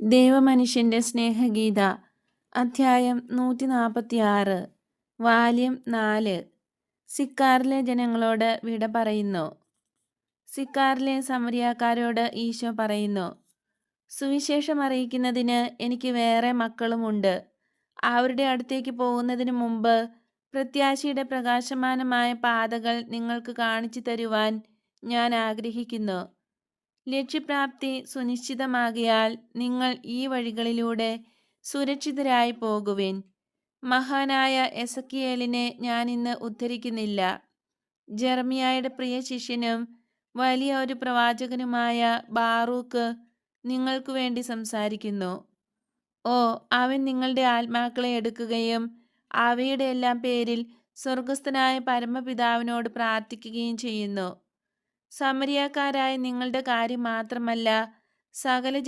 ദൈവമനുഷ്യന്റെ സ്നേഹഗീത അധ്യായം നൂറ്റി നാൽപ്പത്തി ആറ് വാല്യം നാല്. സിക്കാറിലെ ജനങ്ങളോട് വിട പറയുന്നു. സിക്കാറിലെ സമരിയാക്കാരോട് ഈശോ പറയുന്നു സുവിശേഷം അറിയിക്കുന്നതിന് എനിക്ക് വേറെ മക്കളുമുണ്ട്. അവരുടെ അടുത്തേക്ക് പോകുന്നതിന് മുമ്പ് പ്രത്യാശയുടെ പ്രകാശമാനമായ പാതകൾ നിങ്ങൾക്ക് കാണിച്ചു തരുവാൻ ഞാൻ ആഗ്രഹിക്കുന്നു. ലക്ഷ്യപ്രാപ്തി സുനിശ്ചിതമാകിയാൽ നിങ്ങൾ ഈ വഴികളിലൂടെ സുരക്ഷിതരായി പോകുവിൻ. മഹാനായ എസക്കിയേലിനെ ഞാൻ ഇന്ന് ഉദ്ധരിക്കുന്നില്ല. ജർമിയായുടെ പ്രിയ ശിഷ്യനും വലിയ ഒരു പ്രവാചകനുമായ ബാറൂക്ക് നിങ്ങൾക്കു വേണ്ടി സംസാരിക്കുന്നു. ഓ അവൻ നിങ്ങളുടെ ആത്മാക്കളെ എടുക്കുകയും അവയുടെ എല്ലാം പേരിൽ സ്വർഗസ്ഥനായ പരമപിതാവിനോട് പ്രാർത്ഥിക്കുകയും ചെയ്യുന്നു. സമരിയാക്കാരായ നിങ്ങളുടെ കാര്യം മാത്രമല്ല സകല